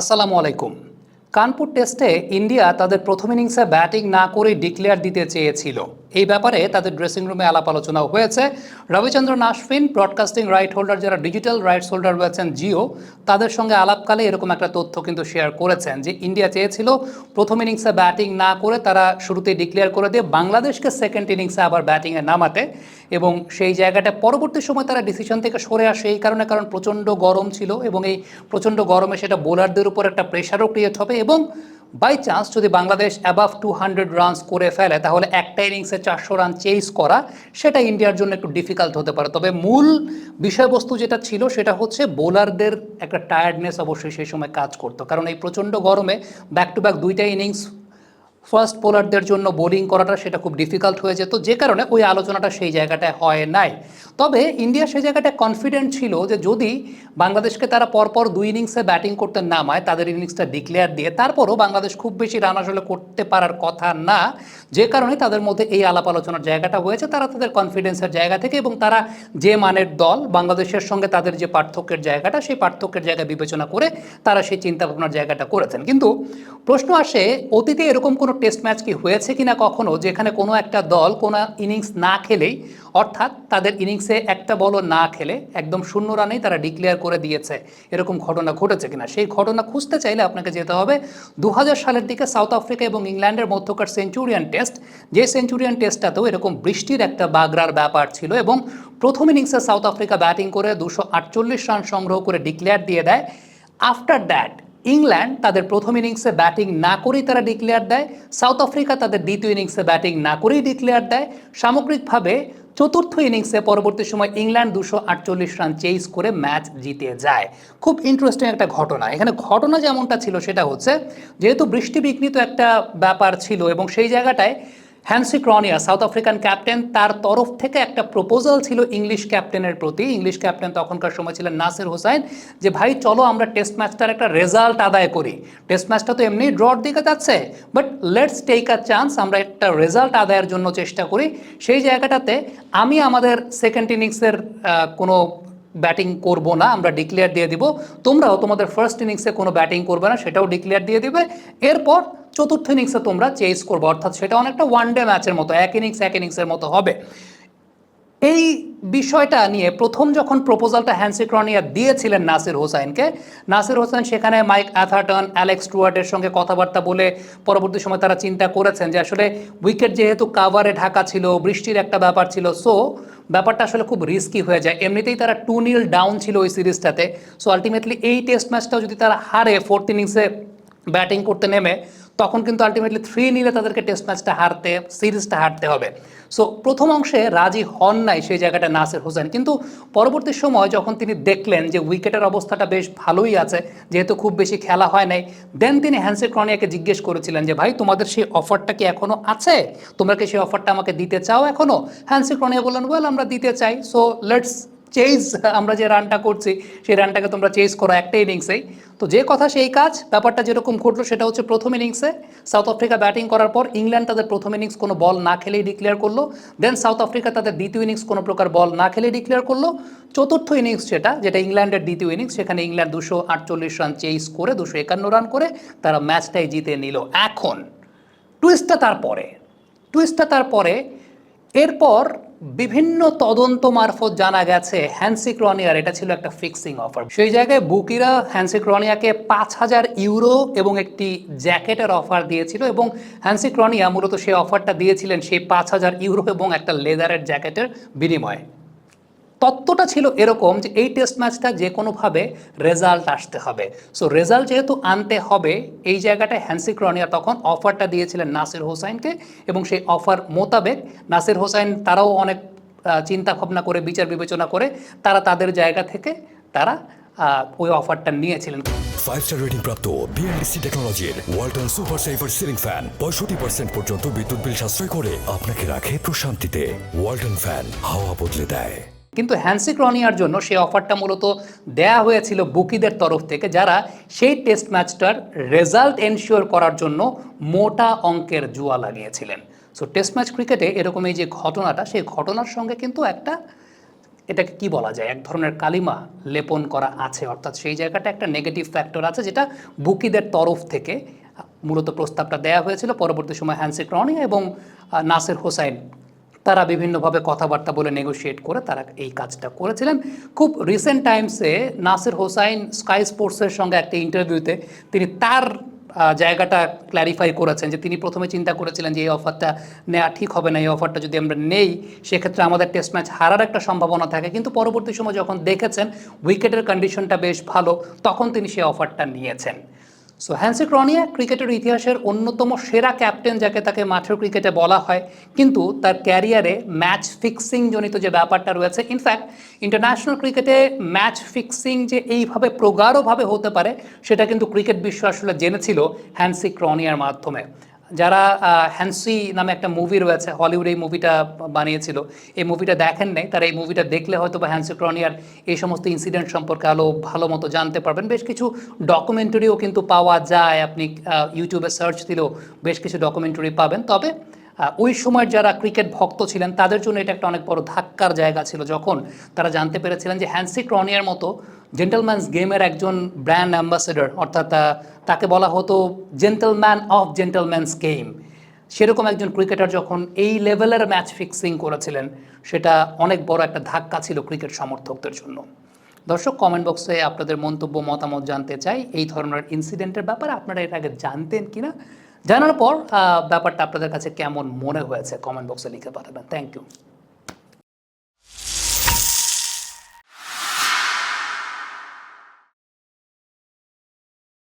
আসসালামু আলাইকুম। কানপুর টেস্টে ইন্ডিয়া তাদের প্রথম ইনিংসে ব্যাটিং না করে ডিক্লেয়ার দিতে চেয়েছিল। এই ব্যাপারে তাদের ড্রেসিং রুমে আলাপ আলোচনা হয়েছে। Ravichandran Ashwin broadcasting right holder যারা ডিজিটাল রাইটস হোল্ডার রয়েছেন জিও, তাদের সঙ্গে আলাপকালে এরকম একটা তথ্য কিন্তু শেয়ার করেছেন যে ইন্ডিয়া চেয়েছিল প্রথম ইনিংসে ব্যাটিং না করে তারা শুরুতেই ডিক্লেয়ার করে দিয়ে বাংলাদেশকে সেকেন্ড ইনিংসে আবার ব্যাটিংয়ে নামাতে এবং সেই জায়গাটা পরবর্তী সময় তারা ডিসিশন থেকে সরে আসে এই কারণে কারণ প্রচণ্ড গরম ছিল এবং এই প্রচণ্ড গরমে সেটা বোলারদের উপর একটা প্রেশারও ক্রিয়েট হবে এবং বাই চান্স যদি Bangladesh above two hundred runs করে ফেলে, তাহলে একটা ইনিংসে চারশো রান চেস করা, সেটা ইন্ডিয়ার জন্য একটু ডিফিকাল্ট হতে পারে। তবে মূল বিষয়বস্তু যেটা ছিল, সেটা হচ্ছে বোলারদের একটা টায়ার্ডনেস অবশ্যই সেই সময় কাজ করতো। কারণ এই প্রচণ্ড গরমে ব্যাক টু ব্যাক দুইটা ইনিংস ফার্স্ট বোলারদের জন্য বোলিং করাটা সেটা খুব ডিফিকাল্ট হয়ে যেত, যে কারণে ওই আলোচনাটা সেই জায়গাটায় হয় নাই। তবে ইন্ডিয়া সেই জায়গাটায় কনফিডেন্ট ছিল যে যদি বাংলাদেশকে তারা পরপর দুই ইনিংসে ব্যাটিং করতে নামায়, তাদের ইনিংসটা ডিক্লেয়ার দিয়ে তারপরও বাংলাদেশ খুব বেশি রান আসলে করতে পারার কথা না, যে কারণে তাদের মধ্যে এই আলাপ আলোচনার জায়গাটা হয়েছে, তারা তাদের কনফিডেন্সের জায়গা থেকে এবং তারা যে মানের দল, বাংলাদেশের সঙ্গে তাদের যে পার্থক্যের জায়গাটা, সেই পার্থক্যের জায়গা বিবেচনা করে তারা সেই চিন্তা ভাবনার জায়গাটা করেছেন। কিন্তু প্রশ্ন আসে, অতীতে এরকম কোনো টেস্ট ম্যাচ কি হয়েছে কিনা কখনো, যেখানে কোনো একটা দল কোনো ইনিংস না খেলেই, অর্থাৎ তাদের ইনিংসে একটা বলও না খেলে, একদম শূন্য রানেই তারা ডিক্লেয়ার করে দিয়েছে, এরকম ঘটনা ঘটেছে কিনা। সেই ঘটনা খুঁজতে চাইলে আপনাকে যেতে হবে দু হাজার সালের দিকে সাউথ আফ্রিকা এবং ইংল্যান্ডের মধ্যকার সেঞ্চুরিয়ান টেস্ট যে সেঞ্চুরিয়ান টেস্টটাতেও এরকম বৃষ্টির একটা বাগড়ার ব্যাপার ছিল এবং প্রথম ইনিংসে সাউথ আফ্রিকা ব্যাটিং করে দুশো রান সংগ্রহ করে ডিক্লেয়ার দিয়ে দেয়। আফটার দ্যাট ইংল্যান্ড তাদের প্রথম ইনিংসে ব্যাটিং না করেই তারা ডিক্লেয়ার দেয়। সাউথ আফ্রিকা তাদের দ্বিতীয় ইনিংসে ব্যাটিং না করেই ডিক্লেয়ার দেয়। সামগ্রিকভাবে চতুর্থ ইনিংসে পরবর্তী সময় ইংল্যান্ড দুশো আটচল্লিশ রান চেস করে ম্যাচ জিতে যায়। খুব ইন্টারেস্টিং একটা ঘটনা। এখানে ঘটনা যেমনটা ছিল সেটা হচ্ছে, যেহেতু বৃষ্টি বিঘ্নিত একটা ব্যাপার ছিল এবং সেই জায়গাটায় Hansie Cronje South African captain তার তরফ থেকে একটা প্রপোজাল ছিল ইংলিশ ক্যাপ্টেনের প্রতি। ইংলিশ ক্যাপ্টেন তখনকার সময় ছিলেন নাসির হোসাইন যে ভাই, চলো আমরা টেস্ট ম্যাচটার একটা রেজাল্ট আদায় করি। টেস্ট ম্যাচটা তো এমনি ড্রর দিকে যাচ্ছে but let's take a chance আমরা একটা রেজাল্ট আদায়ের জন্য চেষ্টা করি। সেই জায়গাটাতে আমি আমাদের সেকেন্ড ইনিংসের কোনো ব্যাটিং করব না, আমরা ডিক্লেয়ার দিয়ে দিব। তোমরাও তোমাদের ফার্স্ট ইনিংসে কোনো ব্যাটিং করবে না, সেটাও ডিক্লেয়ার দিয়ে দিবে। এরপর চতুর্থ ইনিংসে তোমরা চেস করবে, অর্থাৎ সেটা অনেকটা ওয়ান ডে ম্যাচের মতো, এক ইনিংস এক ইনিংসের মতো হবে। এই বিষয়টা নিয়ে প্রথম যখন প্রপোজালটা হ্যান্সি ক্রনিয়া দিয়েছিলেন নাসির হোসাইনকে নাসির হোসেন সেখানে মাইক অ্যাথার্টন অ্যালেক্স স্টুয়ার্টের সঙ্গে কথাবার্তা বলে পরবর্তী সময় তারা চিন্তা করেছেন যে আসলে উইকেট যেহেতু কাভারে ঢাকা ছিল, বৃষ্টির একটা ব্যাপার ছিল সো ব্যাপারটা আসলে খুব রিস্কি হয়ে যায়। এমনিতেই তারা টু নীল ডাউন ছিল ওই সিরিজটাতে সো আলটিমেটলি এই টেস্ট ম্যাচটাও যদি তারা হারে ফোর্থ ইনিংসে ব্যাটিং করতে নেমে তখন কিন্তু আলটিমেটলি থ্রি নিলে তাদেরকে টেস্ট ম্যাচটা হারতে সিরিজটা হারতে হবে। সো প্রথম অংশে রাজি হন নাই সেই জায়গাটা নাসির হোসেন। কিন্তু পরবর্তী সময় যখন তিনি দেখলেন যে উইকেটের অবস্থাটা বেশ ভালোই আছে, যেহেতু খুব বেশি খেলা হয় নাই দেন তিনি হ্যান্সি ক্রনিয়াকে জিজ্ঞেস করেছিলেন যে, ভাই, তোমাদের সেই অফারটা কি এখনও আছে? তোমরা কি সেই অফারটা আমাকে দিতে চাও এখনও হ্যান্সি ক্রনিয়া বললেন ওয়েল আমরা দিতে চাই। সো লেটস চেজ আমরা যে রানটা করছি, সেই রানটাকে তোমরা চেজ করো একটা ইনিংসেই তো যে কথা সেই কাজ, ব্যাপারটা যেরকম ঘটলো সেটা হচ্ছে প্রথম ইনিংসে সাউথ আফ্রিকা ব্যাটিং করার পর ইংল্যান্ড তাদের প্রথম ইনিংস কোনো বল না খেলেই ডিক্লেয়ার করল। দেন সাউথ আফ্রিকা তাদের দ্বিতীয় ইনিংস কোনো প্রকার বল না খেলেই ডিক্লেয়ার করল। চতুর্থ ইনিংস যেটা যেটা ইংল্যান্ডের দ্বিতীয় ইনিংস সেখানে ইংল্যান্ড দুশো আটচল্লিশ রান চেস করে, দুশো একান্ন রান করে তারা ম্যাচটাই জিতে নিল। এখন টুইস্টটা তারপরে টুইস্টটা তারপরে, এরপর বিভিন্ন তদন্ত মারফত জানা গেছে হ্যান্সি ক্রনিয়ার এটা ছিল একটা ফিক্সিং অফার। সেই জায়গায় বুকিরা হ্যান্সি ক্রনিয়াকে পাঁচ হাজার ইউরো এবং একটি জ্যাকেটের অফার দিয়েছিল এবং হ্যান্সি ক্রনিয়া মূলত সেই অফারটা দিয়েছিলেন সেই পাঁচ হাজার ইউরো এবং একটা লেদারের জ্যাকেটের বিনিময়ে। তত্ত্বটা ছিল এরকম যে এই টেস্ট ম্যাচটা যে কোনোভাবে রেজাল্ট আসতে হবে। সো রেজাল্ট যেহেতু আনতে হবে, এই জায়গাটায় হ্যান্সি ক্রনিয়া তখন অফারটা দিয়েছিলেন নাসির হোসাইনকে এবং সেই অফার মোতাবেক নাসির হোসাইন তারাও অনেক চিন্তা ভাবনা করে, বিচার বিবেচনা করে তারা তাদের জায়গা থেকে তারা ওই অফারটা নিয়েছিলেন। ফাইভ স্টার রেটিং প্রাপ্ত বিএনডিসি টেকনোলজির Walton super saver ceiling fan পঁয়ষট্টি পার্সেন্ট পর্যন্ত বিদ্যুৎ বিল সাশ্রয় করে আপনাকে রাখে প্রশান্তিতে। ওয়ালটন ফ্যান হাওয়া বদলে দেয়। কিন্তু হ্যান্সি ক্রনিয়ার জন্য সেই অফারটা মূলত দেয়া হয়েছিল বুকিদের তরফ থেকে, যারা সেই টেস্ট ম্যাচটার রেজাল্ট এনশিওর করার জন্য মোটা অঙ্কের জুয়া লাগিয়েছিলেন। সো টেস্ট ম্যাচ ক্রিকেটে এরকম এই যে ঘটনাটা, সেই ঘটনার সঙ্গে কিন্তু একটা, এটাকে কি বলা যায়, এক ধরনের কালিমা লেপন করা আছে। অর্থাৎ সেই জায়গাটা একটা নেগেটিভ ফ্যাক্টর আছে, যেটা বুকিদের তরফ থেকে মূলত প্রস্তাবটা দেয়া হয়েছিল। পরবর্তী সময় হ্যান্সি ক্রনিয়া এবং নাসির হোসাইন তারা বিভিন্নভাবে কথাবার্তা বলে নেগোশিয়েট করে তারা এই কাজটা করেছিলেন। খুব রিসেন্ট টাইমসে নাসির হোসাইন স্কাই স্পোর্টসের সঙ্গে একটা ইন্টারভিউতে তিনি তার জায়গাটা ক্ল্যারিফাই করেছেন যে তিনি প্রথমে চিন্তা করেছিলেন যে এই অফারটা নেওয়া ঠিক হবে না, এই অফারটা যদি আমরা নেই, সেক্ষেত্রে আমাদের টেস্ট ম্যাচ হারার একটা সম্ভাবনা থাকে। কিন্তু পরবর্তী সময় যখন দেখেছেন উইকেটের কন্ডিশনটা বেশ ভালো, তখন তিনি সেই অফারটা নিয়েছেন। সো হ্যান্সি ক্রনিয়া ক্রিকেটের ইতিহাসের অন্যতম সেরা ক্যাপ্টেন যাকে তাকে মাঠের ক্রিকেটে বলা হয়, কিন্তু তার ক্যারিয়ারে ম্যাচ ফিক্সিং জনিত যে ব্যাপারটা রয়েছে ইনফ্যাক্ট ইন্টারন্যাশনাল ক্রিকেটে ম্যাচ ফিক্সিং যে এইভাবে প্রগাঢ়ভাবে হতে পারে, সেটা কিন্তু ক্রিকেট বিশ্ব আসলে জেনেছিল হ্যান্সি ক্রনিয়ার মাধ্যমে। যারা হ্যান্সি নামে একটা মুভি রয়েছে হলিউড এই মুভিটা বানিয়েছিল, এই মুভিটা দেখেন নাই, তারা এই মুভিটা দেখলে হয়তো বা হ্যান্সি ক্রনিয়ার এই সমস্ত ইনসিডেন্ট সম্পর্কে আলো ভালো মতো জানতে পারবেন। বেশ কিছু ডকুমেন্টারিও কিন্তু পাওয়া যায়, আপনি ইউটিউবে সার্চ দিলেও বেশ কিছু ডকুমেন্টারি পাবেন। তবে ওই সময় যারা ক্রিকেট ভক্ত ছিলেন, তাদের জন্য এটা একটা অনেক বড় ধাক্কার জায়গা ছিল যখন তারা জানতে পেরেছিলেন যে হ্যান্সি ক্রনিয়ার মতো জেন্টেলম্যানস গেমের একজন ব্র্যান্ড অ্যাম্বাসেডর অর্থাৎ তাকে বলা হতো জেন্টেলম্যান অফ জেন্টেলম্যানস গেম সেরকম একজন ক্রিকেটার যখন এই লেভেলের ম্যাচ ফিক্সিং করেছিলেন, সেটা অনেক বড় একটা ধাক্কা ছিল ক্রিকেট সমর্থকদের জন্য। দর্শক কমেন্ট বক্সে আপনাদের মন্তব্য, মতামত জানতে চাই, এই ধরনের ইনসিডেন্টের ব্যাপারে আপনারা এর আগে জানতেন কিনা? জানার পর আহ, ব্যাপারটা আপনাদের কাছে কেমন মনে হয়েছে? কমেন্ট বক্সে লিখে পাঠাবেন। Thank you